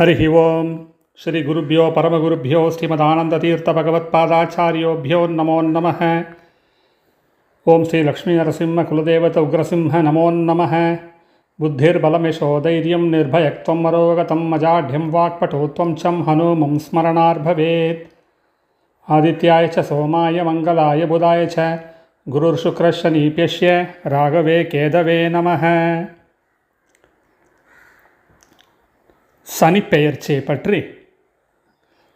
हरिः ओं श्रीगुरुभ्यो परमगुरुभ्यो श्रीमदानन्दतीर्थभगवत्पादाचार्योभ्यो नमो नमः। ॐ श्रीलक्ष्मीनरसिंहकुलदेवत उग्रसिंह नमो नमः। बुद्धिर्बलमिशो धैर्यं निर्भयक्त्वं मरोगतं मजाढ्यं वाक्पटुत्वं चं हनुमं स्मरणार्भवेत्। आदित्याय च सोमाय मङ्गलाय बुधाय च। गुरुर्शुक्रशनीप्यस्य राघवे केदवे नमः சனிப்பெயர்ச்சியை பற்றி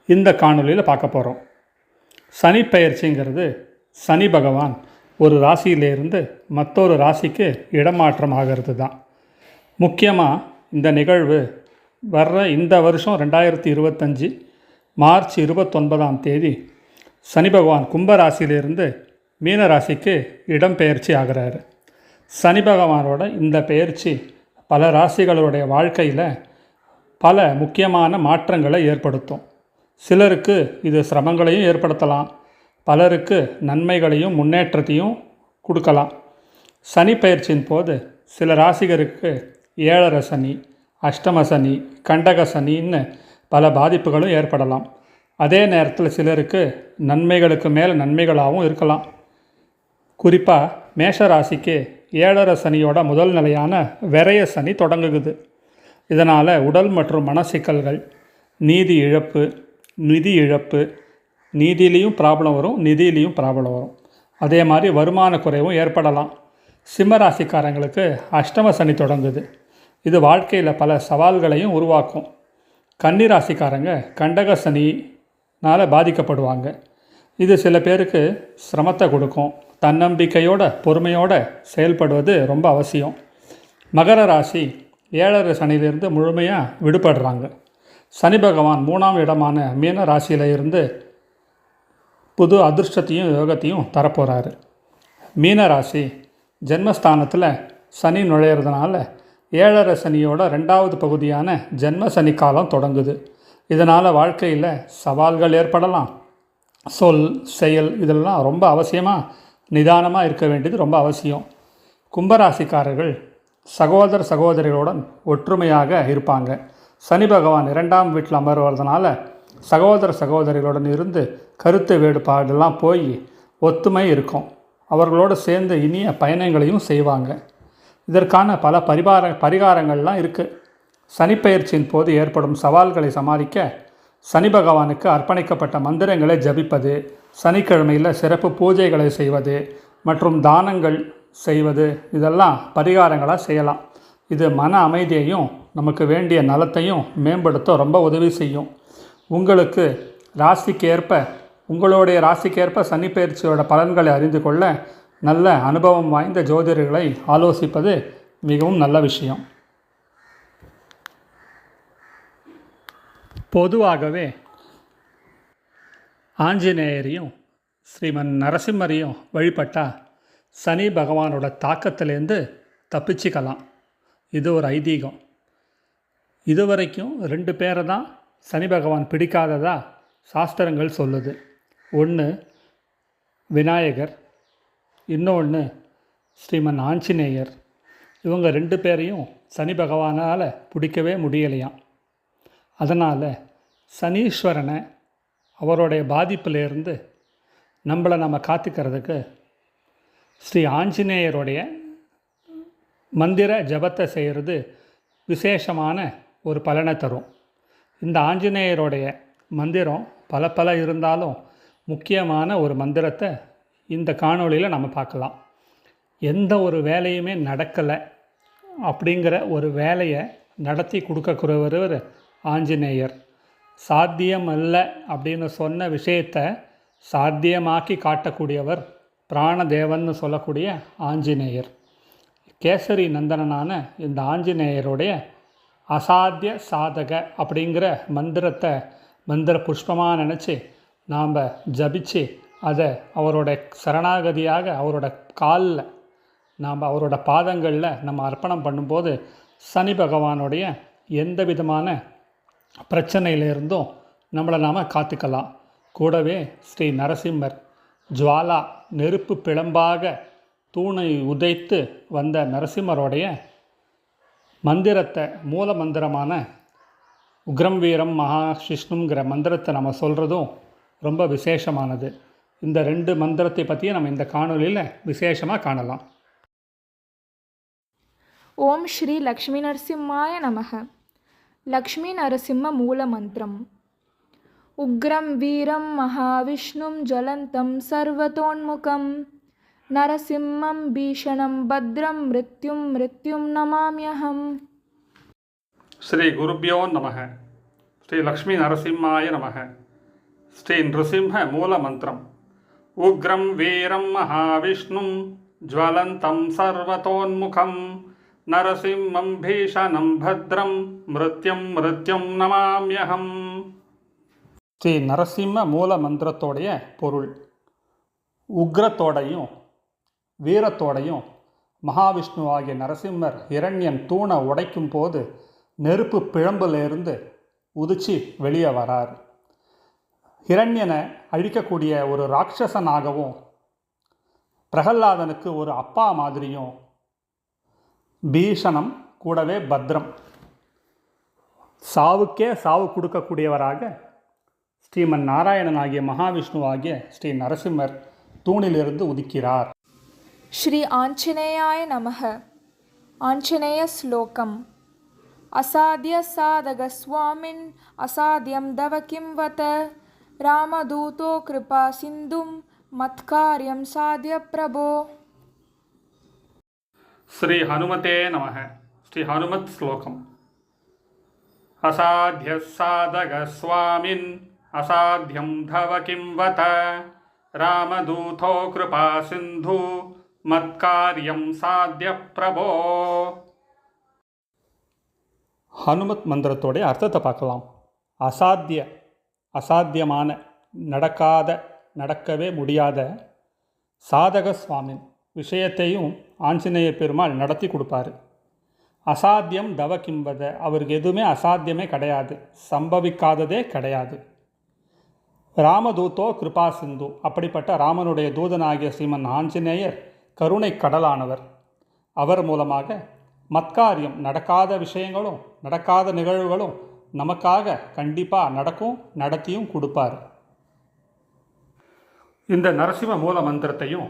இந்த காணொலியில் பார்க்க போகிறோம் சனிப்பெயர்ச்சிங்கிறது சனி பகவான் ஒரு ராசியிலேருந்து மற்றொரு ராசிக்கு இடமாற்றம் ஆகிறது தான். முக்கியமாக இந்த நிகழ்வு வர்ற இந்த வருஷம் ரெண்டாயிரத்தி இருபத்தஞ்சி மார்ச் இருபத்தொன்பதாம் தேதி சனி பகவான் கும்பராசியிலிருந்து மீன ராசிக்கு இடம்பெயர்ச்சி ஆகிறாரு. சனி பகவானோட இந்த பெயர்ச்சி பல ராசிகளுடைய வாழ்க்கையில் பல முக்கியமான மாற்றங்களை ஏற்படுத்தும். சிலருக்கு இது சிரமங்களையும் ஏற்படுத்தலாம். பலருக்கு நன்மைகளையும் முன்னேற்றத்தையும் கொடுக்கலாம். சனி பயிற்சியின் போது சில ராசிகருக்கு ஏழரை சனி அஷ்டம சனி கண்டக சனின்னு பல பாதிப்புகளும் ஏற்படலாம். அதே நேரத்தில் சிலருக்கு நன்மைகளுக்கு மேலே நன்மைகளாகவும் இருக்கலாம். குறிப்பாக மேஷ ராசிக்கு ஏழரை சனியோட முதல் நிலையான விரைய சனி தொடங்குகுது. இதனால் உடல் மற்றும் மன சிக்கல்கள் நீதி இழப்பு நிதி இழப்பு நீதியிலையும் ப்ராப்ளம் வரும் நிதியிலையும் ப்ராப்ளம் வரும். அதே மாதிரி வருமான குறைவும் ஏற்படலாம். சிம்ம ராசிக்காரங்களுக்கு அஷ்டம சனி தொடங்குது. இது வாழ்க்கையில் பல சவால்களையும் உருவாக்கும். கன்னி ராசிக்காரங்க கண்டக சனினால் பாதிக்கப்படுவாங்க. இது சில பேருக்கு சிரமத்தை கொடுக்கும். தன்னம்பிக்கையோட பொறுமையோடு செயல்படுவது ரொம்ப அவசியம். மகர ராசி ஏழரை சனியிலிருந்து முழுமையாக விடுபடுறாங்க. சனி பகவான் மூணாம் இடமான மீன ராசியில் இருந்து புது அதிர்ஷ்டத்தையும் யோகத்தையும் தரப்போகிறாரு மீன ராசி ஜென்மஸ்தானத்தில் சனி நுழையிறதுனால ஏழரை சனியோட ரெண்டாவது பகுதியான ஜென்ம சனி காலம் தொடங்குது. இதனால் வாழ்க்கையில் சவால்கள் ஏற்படலாம். சொல் செயல் இதெல்லாம் ரொம்ப அவசியமாக நிதானமாக இருக்க வேண்டியது ரொம்ப அவசியம். கும்பராசிக்காரர்கள் சகோதர சகோதரிகளுடன் ஒற்றுமையாக இருப்பாங்க. சனி பகவான் இரண்டாம் வீட்டில் அமர்வதனால சகோதர சகோதரிகளுடன் இருந்து கருத்து வேறுபாடெல்லாம் போய் ஒத்துமை இருக்கும். அவர்களோடு சேர்ந்து இனிய பயணங்களையும் செய்வாங்க. இதற்கான பல பரிபார பரிகாரங்கள்லாம் இருக்குது சனிப்பெயர்ச்சியின் போது ஏற்படும் சவால்களை சமாளிக்க சனி பகவானுக்கு அர்ப்பணிக்கப்பட்ட மந்திரங்களை ஜபிப்பது சனிக்கிழமையில் சிறப்பு பூஜைகளை செய்வது மற்றும் தானங்கள் செய்வது. இதெல்லாம் பரிகாரங்களாக செய்யலாம். இது மன அமைதியையும் நமக்கு வேண்டிய நலத்தையும் மேம்படுத்த ரொம்ப உதவி செய்யும். உங்களுக்கு ராசிக்கு ஏற்ப உங்களுடைய ராசிக்கேற்ப சனி பயிற்சியோட பலன்களை அறிந்து கொள்ள நல்ல அனுபவம் வாய்ந்த ஜோதிடர்களை ஆலோசிப்பது மிகவும் நல்ல விஷயம். பொதுவாகவே ஆஞ்சநேயரையும் ஸ்ரீமன் நரசிம்மரையும் வழிபட்டால் சனி பகவானோட தாக்கத்திலேருந்து தப்பிச்சுக்கலாம். இது ஒரு ஐதீகம். இதுவரைக்கும் ரெண்டு பேரை தான் சனி பகவான் பிடிக்காததா சாஸ்திரங்கள் சொல்லுது. ஒன்று விநாயகர் இன்னொன்று ஸ்ரீமன் ஆஞ்சநேயர். இவங்க ரெண்டு பேரையும் சனி பகவானால் பிடிக்கவே முடியலையாம். அதனால் சனீஸ்வரனை அவருடைய பாதிப்பிலேருந்து நம்மளை நம்ம காத்துக்கிறதுக்கு ஸ்ரீ ஆஞ்சநேயருடைய மந்திர ஜபத்தை செய்கிறது விசேஷமான ஒரு பலனை தரும். இந்த ஆஞ்சநேயருடைய மந்திரம் பல பல இருந்தாலும் முக்கியமான ஒரு மந்திரத்தை இந்த காணொளியில் நம்ம பார்க்கலாம். எந்த ஒரு வேலையுமே நடக்கலை அப்படிங்கிற ஒரு வேலையை நடத்தி கொடுக்கக்கூடியவர் ஆஞ்சநேயர். சாத்தியம் அல்ல அப்படின்னு சொன்ன விஷயத்தை சாத்தியமாக்கி காட்டக்கூடியவர் பிராணதேவன்னு சொல்லக்கூடிய ஆஞ்சநேயர். கேசரி நந்தனனான இந்த ஆஞ்சநேயருடைய அசாத்திய சாதக அப்படிங்கிற மந்திரத்தை மந்திர புஷ்பமாக நினச்சி நாம் ஜபிச்சு அதை அவரோட சரணாகதியாக அவரோட காலில் நாம் அவரோட பாதங்களில் நம்ம அர்ப்பணம் பண்ணும்போது சனி பகவானுடைய எந்த விதமான பிரச்சனையிலிருந்தும் நம்மளை நாம் காத்துக்கலாம். கூடவே ஸ்ரீ நரசிம்மர் ஜுவாலா நெருப்பு பிளம்பாக தூணை உதைத்து வந்த நரசிம்மருடைய மந்திரத்தை மூல மந்திரமான உக்ரம் வீரம் மகாஷிஷ்ணுங்கிற மந்திரத்தை நம்ம சொல்கிறதும் ரொம்ப விசேஷமானது. இந்த ரெண்டு மந்திரத்தை பற்றியும் நம்ம இந்த காணொலியில் விசேஷமாக காணலாம். ஓம் ஸ்ரீ லக்ஷ்மி நரசிம்மாய நமக. லக்ஷ்மி நரசிம்ம மூல மந்திரம். उग्रं वीरं महाविष्णुं ज्वलन्तं सर्वतोन्मुखं। नरसिंहं भीषणं भद्रं मृत्युं मृत्युं नमाम्यहम्। श्रीगुरुभ्यो नमः। श्रीलक्ष्मीनरसिंहाय नमः। श्रीनृसिंहमूलमन्त्रम्। उग्रं वीरं महाविष्णुं ज्वलन्तं सर्वतोन्मुखं नरसिंहं भीषणं भद्रं मृत्युं मृत्युं नमाम्यहम्। ஸ்ரீ நரசிம்ம மூல மந்திரத்தோடைய பொருள். உக்ரத்தோடையும் வீரத்தோடையும் மகாவிஷ்ணு ஆகிய நரசிம்மர் இரண்யன் தூணை உடைக்கும் போது நெருப்பு பிழம்பிலிருந்து உதிச்சு வெளியே வரார். இரண்யனை அழிக்கக்கூடிய ஒரு ராட்சசனாகவும் பிரகல்லாதனுக்கு ஒரு அப்பா மாதிரியும் பீஷணம் கூடவே பத்ரம். சாவுக்கே சாவு கொடுக்கக்கூடியவராக ஸ்ரீமன் நாராயணன் ஆகிய மகாவிஷ்ணு ஆகிய ஸ்ரீ நரசிம்மர் தூணிலிருந்து உதிக்கிறார். ஸ்ரீ ஆஞ்சநேயாய நமக. ஆஞ்சநேய ஸ்லோகம். அசாத்திய சாதக சுவாமின் அசாத்தியம் தவ கிம்வத ராமதூதோ கிருபா சிந்தும் மத்காரியம் சாத்திய பிரபோ. ஸ்ரீ ஹனுமதே நமக. ஸ்ரீ ஹனுமத் ஸ்லோகம். அசாத்திய சாதக சுவாமின் असाध्यं धव किंवत रामदूतो कृपा सिन्धु மத்காரியம் சாத்திய பிரபோ ஹனுமத் மந்திரத்தோடைய அர்த்தத்தை பார்க்கலாம் அசாத்திய அசாத்தியமான நடக்காத நடக்கவே முடியாத சாதக சுவாமின் விஷயத்தையும் ஆஞ்சநேய பெருமாள் நடத்தி கொடுப்பார். அசாத்தியம் தவ கிம்பத அவருக்கு எதுவுமே அசாத்தியமே கிடையாது. சம்பவிக்காததே கிடையாது. ராமதூத்தோ கிருபா சிந்து. அப்படிப்பட்ட ராமனுடைய தூதனாகிய ஸ்ரீமன் ஆஞ்சநேயர் கருணை கடலானவர். அவர் மூலமாக மத்காரியம் நடக்காத விஷயங்களும் நடக்காத நிகழ்வுகளும் நமக்காக கண்டிப்பாக நடக்கும் நடத்தியும் கொடுப்பார். இந்த நரசிம்ம மூல மந்திரத்தையும்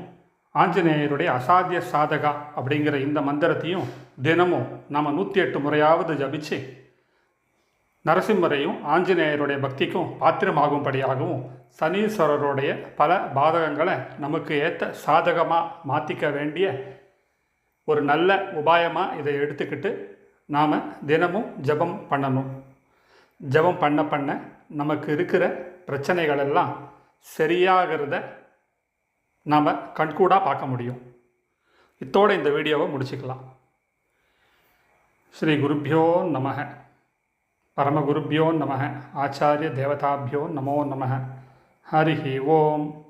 ஆஞ்சநேயருடைய அசாத்திய சாதகா அப்படிங்கிற இந்த மந்திரத்தையும் தினமும் நாம் நூற்றி எட்டு முறையாவது ஜபிச்சு நரசிம்மரையும் ஆஞ்சநேயருடைய பக்திக்கும் பாத்திரமாகும்படியாகவும் சனீஸ்வரருடைய பல பாதகங்களை நமக்கு ஏற்ற சாதகமாக மாற்றிக்க வேண்டிய ஒரு நல்ல உபாயமாக இதை எடுத்துக்கிட்டு நாம் தினமும் ஜெபம் பண்ணணும். ஜெபம் பண்ண பண்ண நமக்கு இருக்கிற பிரச்சனைகள் எல்லாம் சரியாகிறத நாம் கண்கூடாக பார்க்க முடியும். இத்தோடு இந்த வீடியோவை முடிச்சுக்கலாம். ஸ்ரீ குருப்பியோ நமக. பரமகுருப்பியோ நமக ஆச்சாரிய தேவதாபியோ நமோ நமக ஹரி ஓம்